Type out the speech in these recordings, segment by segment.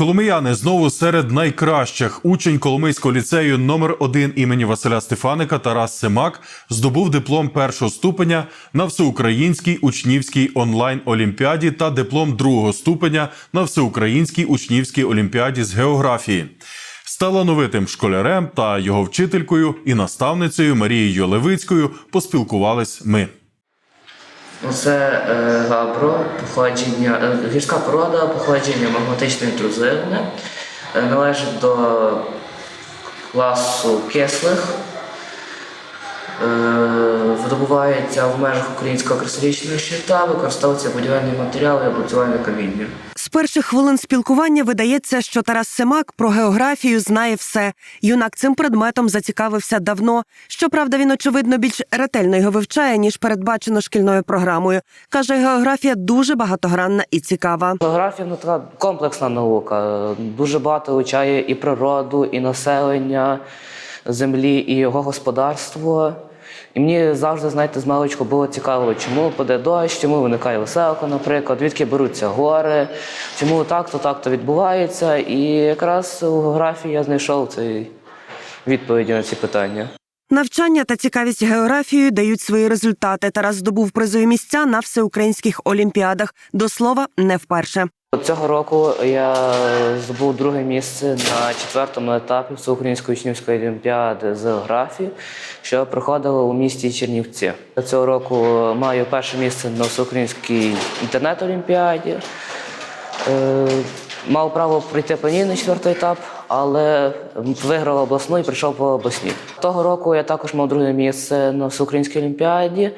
Коломияни знову серед найкращих. Учень Коломийського ліцею номер 1 імені Василя Стефаника Тарас Семак здобув диплом першого ступеня на всеукраїнській учнівській онлайн олімпіаді та диплом другого ступеня на всеукраїнській учнівській олімпіаді з географії. Талановитим школярем та його вчителькою і наставницею Марією Левицькою поспілкувались ми. Це е, габро, походження, е, гірська порода, походження магматичної трузивни, е, належить до класу кислих, видобувається в межах українського кристалічного щита, використовується будівельний матеріал і облицювальне каміння. З перших хвилин спілкування видається, що Тарас Семак про географію знає все. Юнак цим предметом зацікавився давно. Щоправда, він очевидно більш ретельно його вивчає ніж передбачено шкільною програмою. каже, географія дуже багатогранна і цікава. Географія ну, така комплексна наука. Дуже багато вивчає і природу, і населення землі, і його господарство. І мені завжди, знаєте, з маличку було цікаво, чому паде дощ, чому виникає веселка, наприклад, звідки беруться гори, чому так-то, так-то відбувається. І якраз у географії я знайшов цей відповіді на ці питання. Навчання та цікавість географією дають свої результати. Тарас здобув призові місця на всеукраїнських олімпіадах. До слова, не вперше. Цього року я здобув друге місце на четвертому етапі Всеукраїнської учнівської олімпіади з географії, що проходило у місті Чернівці. Цього року маю перше місце на всеукраїнській інтернет-олімпіаді. Е, Мав право пройти по ній на четвертий етап, але виграв обласну і прийшов по обласній. Того року я також мав друге місце на всеукраїнській олімпіаді.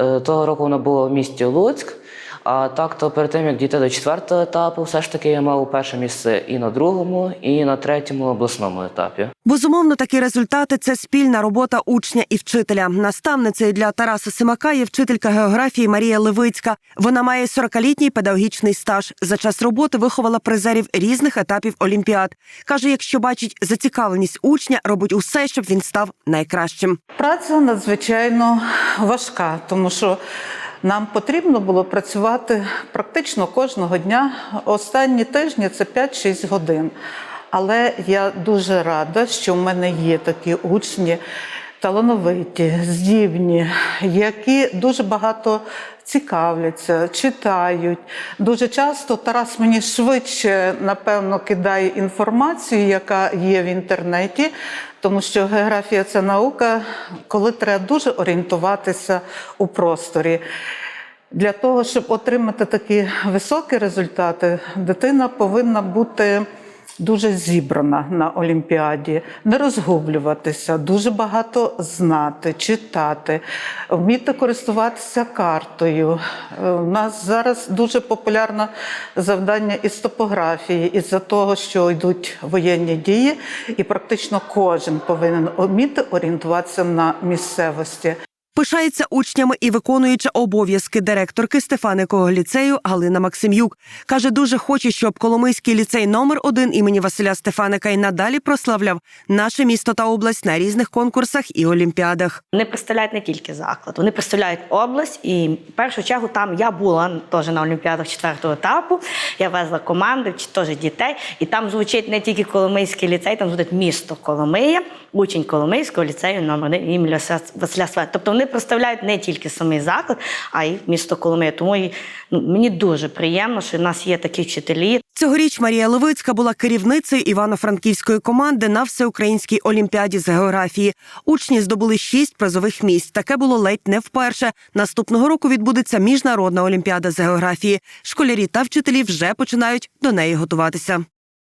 Е, Того року вона була в місті Луцьк. А так, то перед тим як дійти до четвертого етапу, все ж таки я мав перше місце і на другому, і на третьому обласному етапі. Безумовно, такі результати це спільна робота учня і вчителя. Наставницею для Тараса Симака є вчителька географії Марія Левицька. Вона має 40-літній педагогічний стаж. За час роботи виховала призерів різних етапів олімпіад. каже, якщо бачить зацікавленість учня, робить усе, щоб він став найкращим. Праця надзвичайно важка, тому що нам потрібно було працювати практично кожного дня. Останні тижні це 5-6 годин. Але я дуже рада, що в мене є такі учні талановиті, здібні, які дуже багато цікавляться, читають. Дуже часто Тарас мені швидше, напевно, кидає інформацію, яка є в інтернеті, тому що географія це наука, коли треба дуже орієнтуватися у просторі. Для того, щоб отримати такі високі результати, дитина повинна бути дуже зібрана на Олімпіаді, не розгублюватися, дуже багато знати, читати, вміти користуватися картою. Е, У нас зараз дуже популярне завдання із топографії, із-за того, що йдуть воєнні дії, і практично кожен повинен вміти орієнтуватися на місцевості. Пишається учнями і виконуюча обов'язки директорки Стефаникового ліцею Галина Максим'юк. Каже, дуже хоче, щоб Коломийський ліцей номер 1 імені Василя Стефаника і надалі прославляв наше місто та область на різних конкурсах і олімпіадах. Вони представляють не тільки заклад, вони представляють область. І в першу чергу там я була теж на олімпіадах четвертого етапу. Я везла команди, теж дітей. І там звучить не тільки Коломийський ліцей, там звучить місто Коломия, учень Коломийського ліцею номер 1 імені Василя Стефаника. Тобто вони представляють не тільки самий заклад, а й місто Коломия. Тому і, ну, мені дуже приємно, що в нас є такі вчителі. Цьогоріч Марія Левицька була керівницею Івано-Франківської команди на всеукраїнській олімпіаді з географії. Учні здобули шість призових місць. Таке було ледь не вперше. Наступного року відбудеться міжнародна олімпіада з географії. Школярі та вчителі вже починають до неї готуватися.